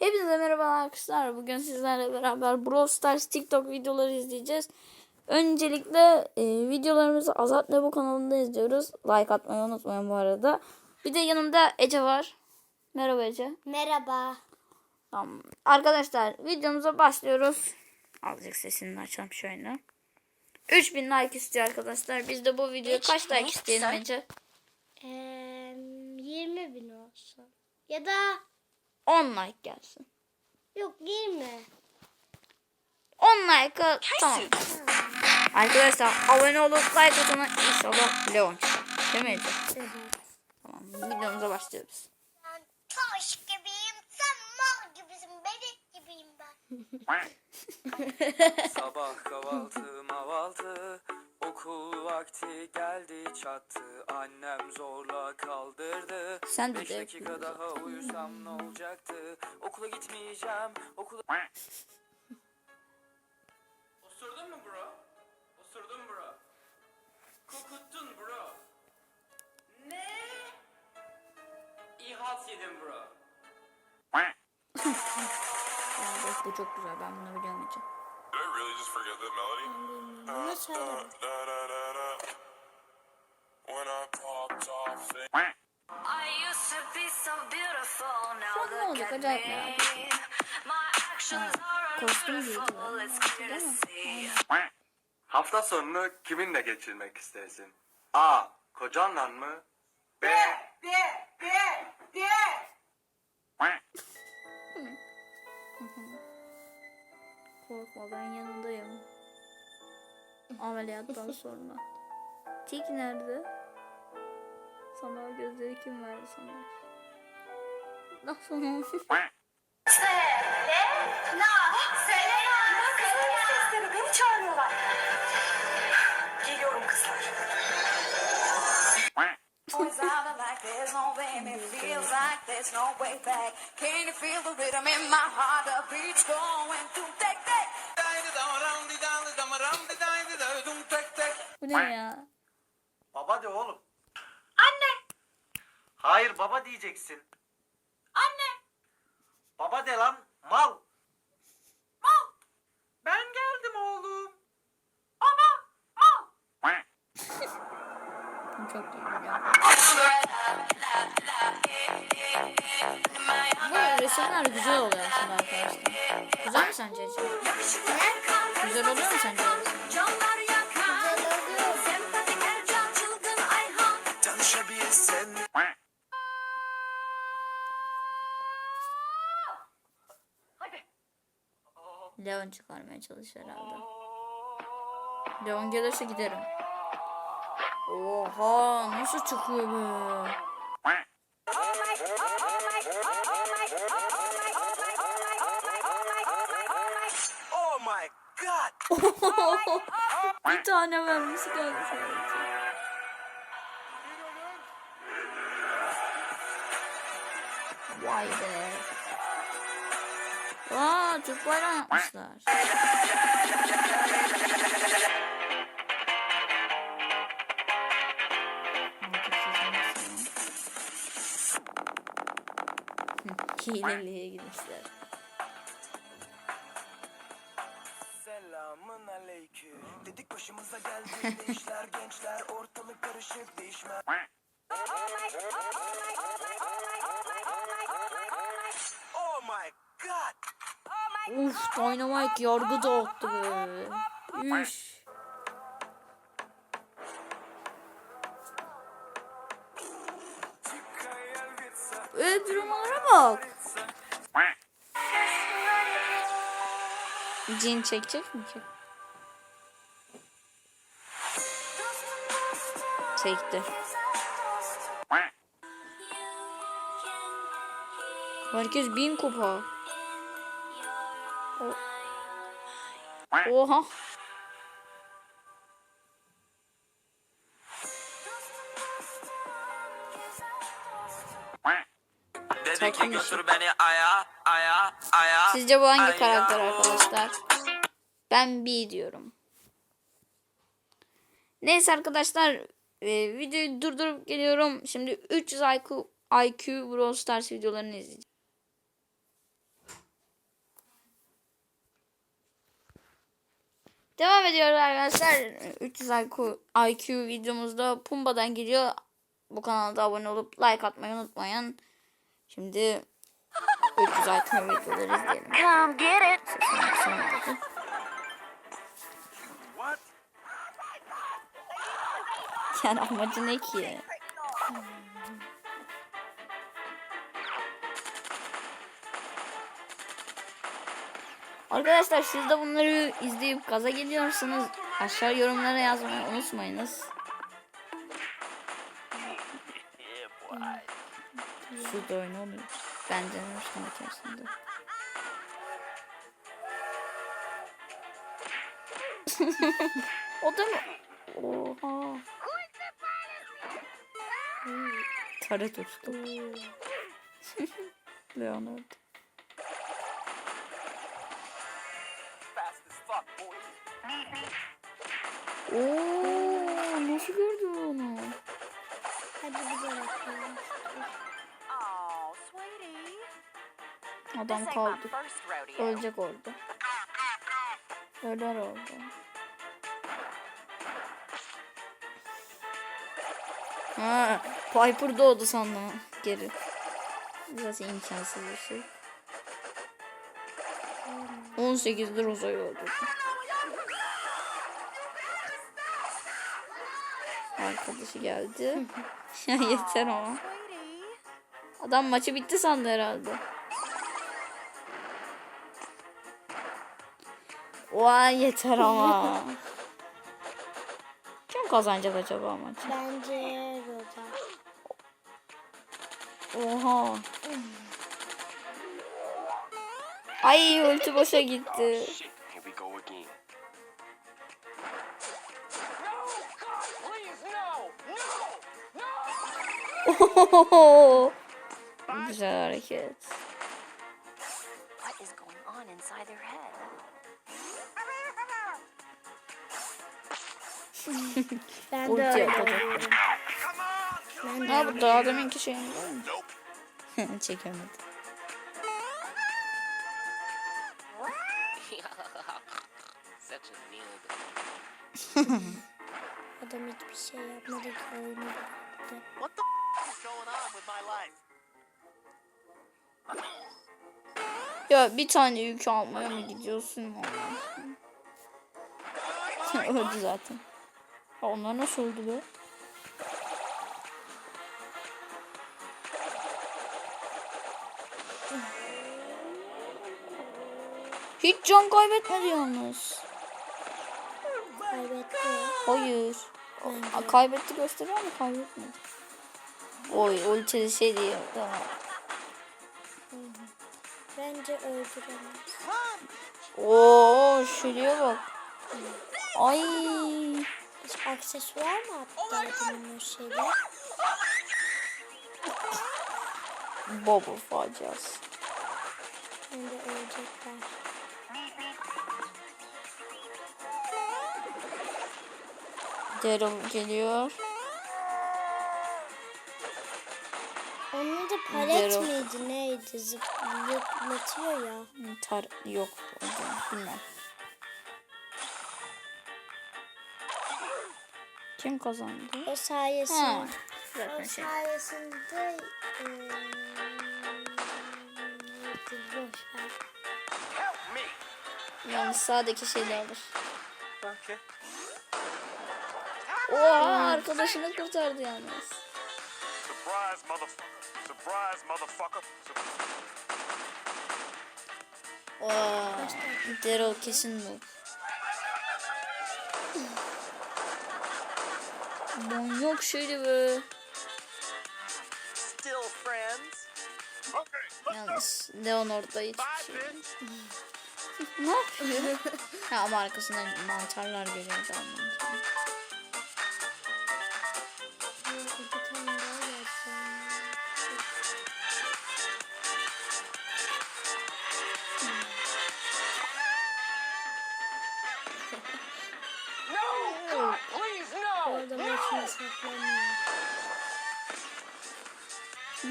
Hepinize merhaba arkadaşlar. Bugün sizlerle beraber Brawl Stars TikTok videoları izleyeceğiz. Öncelikle e, videolarımızı Azat Nebo kanalında izliyoruz. Like atmayı unutmayın bu arada. Bir de yanımda Ece var. Merhaba Ece. Merhaba. Tamam. Arkadaşlar videomuza başlıyoruz. Azıcık sesini açalım şöyle. 3000 like istiyor arkadaşlar. Biz de bu videoya kaç 3000 like isteyelim Ece? Ee, 20 bin olsun. Ya da 10 like gelsin. yok 20. 10 like'a tamam. Arkadaşlar abone olup like atana inşallah Leon çıkar. Değil mi Ece? Tamam videomuza başlıyoruz. Ben taş gibiyim, sen mal gibisin, bebek gibiyim ben. Sabah kahvaltı mavaltı Okul vakti geldi çattı Annem zorla kaldırdı Sen de Beş de dakika daha uyusam ne olacaktı Okula gitmeyeceğim Okula Osurdun mu bro? Osurdun bro Kokuttun bro Ne? İhalt yedin bro Yani bu çok güzel ben bunu biliyorum Ece. Did I really just forget that melody? Bunu söyle. Da, so beautiful. Now Sonra ne olacak acayip me. merak kostüm giydi unfruitful. ben. It's clear to see. Hafta sonunu kiminle geçirmek istersin? A. Kocanla mı? B. Korkma ben yanındayım. Ameliyattan sonra. Tik nerede? Sana o gözleri kim verdi sana? Like there's no way, me feels like there's no way back. Can you feel the rhythm in my heart? The beat's going to take take. Bu ne ya? Baba de oğlum. Anne. Hayır baba diyeceksin. Baba de lan. Mal. Mal. Ben geldim oğlum. Baba. Mal. Çok iyi ya. Bu resimler güzel oluyor aslında arkadaşlar. Güzel mi sence? Güzel oluyor mu sence Çıkarmaya çalışıyor herhalde. Leon gelirse giderim. Oha nasıl çıkıyor be? Bir tane vermiş geldi sadece. Vay be. Aa Türk bayrağı yapmışlar. Hileliye gitmişler. Selamın aleyküm Dedik başımıza geldi işler gençler Ortalık karışık değişmez Oh my god Uf Dynamite yargı dağıttı be. Üş. Ee durumlara bak. Cin çekecek mi ki? Çekti. Herkes bin kupa. O- Oha. Aya aya aya Sizce bu hangi karakter arkadaşlar? Ben B diyorum. Neyse arkadaşlar e, videoyu durdurup geliyorum. Şimdi 300 IQ, IQ Brawl Stars videolarını izleyeceğim. Devam ediyoruz arkadaşlar. 300 IQ, IQ videomuzda Pumba'dan geliyor. Bu kanalda abone olup like atmayı unutmayın. Şimdi 300 IQ videoları izleyelim. Come get it. Yani amacı ne ki? Arkadaşlar siz de bunları izleyip gaza geliyorsanız aşağı yorumlara yazmayı unutmayınız. Su da oyunu oluyor. Ben denemiştim bir keresinde. o da mı? Oha. Taret uçtu. Leonard. Oo, nasıl gördü onu? Hadi bakalım. Oh, sweetie. Adam kaldı. Ölecek orada. Öler orada. Ha, Piper doğdu sandım geri. Zaten imkansız bir şey. 18'de Rosa'yı öldürdü. Arkadaşı geldi. yeter ama. Adam maçı bitti sandı herhalde. Vay yeter ama. Kim kazanacak acaba maçı? Bence Roda. Oha. Ay ulti boşa gitti. Ohohoho. Güzel hareket. What is going on inside their head? Ben de öyle yapalım. oluyorum. Ben de Ne bu daha deminki şeyin var mı? Çekemedi. adam hiçbir şey yapmadı ki oyunu bıraktı. What the f- is going on with my life? Ya bir tane yük almaya mı gidiyorsun? Allah Öldü zaten. Ha, onlar nasıl öldü be? Hiç can kaybetmedi yalnız. Kaybetti. Hayır. A, kaybetti gösteriyor ama kaybetmedi. Oy ultili şey diyor. Tamam. Bence öldüremez. Oo şuraya bak. Ay. Hiç aksesuar mı attı adamın o şeyde? Baba faciası. Bence ölecekler. Daryl geliyor. Onun da palet Zero. miydi neydi? Zıplatıyor ya. Tar yok. Bilmem. Kim kazandı? O sayesinde. Ha. O şey. sayesinde boş ver. Yani sağdaki şeyle alır. Okay. Oha arkadaşını kurtardı yalnız. Oha. Daryl kesin bu. Manyak şeydi be. Still friends. Okay, Yalnız Leon orada hiçbir şey. yok. Ne yapıyor? ha ama arkasından mantarlar geliyor da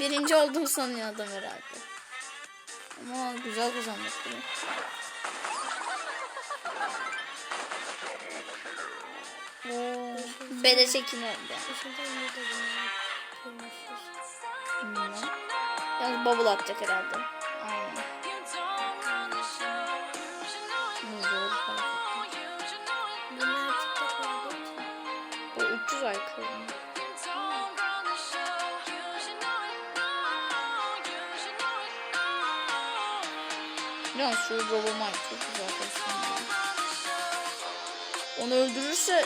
Birinci olduğunu sanıyor adam herhalde. Ama güzel kazanmak bunu. Beleşe kim. Yalnız bubble atacak herhalde. Ya şu Robomay çok güzel kostüm. Onu öldürürse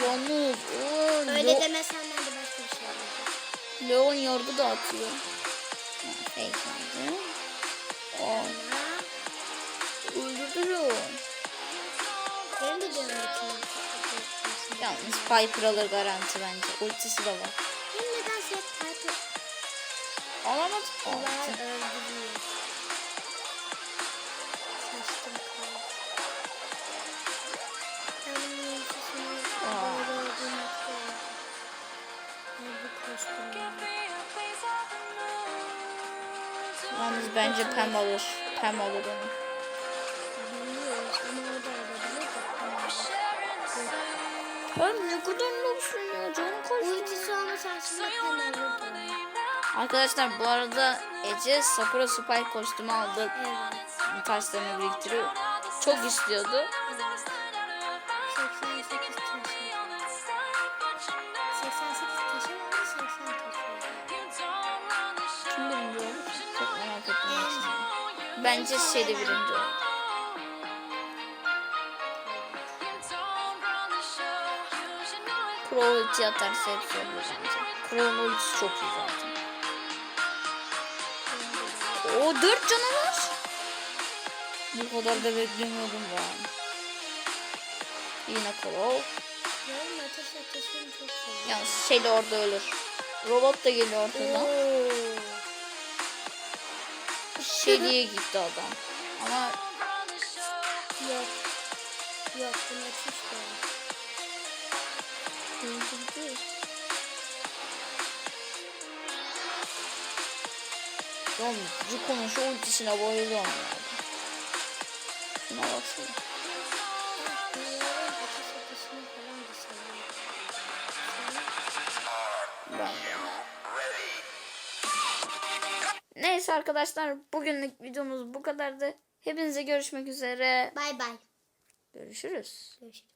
yalnız o Öyle Lo- demesen ben de başka bir şey yapacağım. Leon yargı fake vardı. Aa, öldürdü Leon. Benim de canım. Yalnız Piper alır garanti bence. Ultisi de var. Hem nedense hep Piper Alamadı. var Altı. öldürüyor. Yalnız bence Pam alır. Pam alır onu. Bilmiyoruz ama o da olabilir de. Pam ne kadar lobsun ya canım kaç. Olmasa aslında. Arkadaşlar bu arada Ece Sakura Spike kostümü aldı. Evet. Taşlarını biriktiriyor. Çok istiyordu. 88 taşı. 88 taşı mı aldı 80 taşı. Bence Shelly birinci oldu. Crow ulti atarsa hepsi olur bence. Crow'un ultisi çok iyi zaten. O dört canı var. Bu kadar da beklemiyordum ben. Yine Crow. Yalnız Shelly orada ölür. Robot da geliyor ortadan. Shelly'ye gitti adam. Ama Yok. Yok var. öldürdü. Yalnız Zuko'nun şu ultisine bayılıyorum yani. Şuna baksana. Neyse arkadaşlar bugünlük videomuz bu kadardı. Hepinize görüşmek üzere. Bay bay. Görüşürüz. Görüşürüz.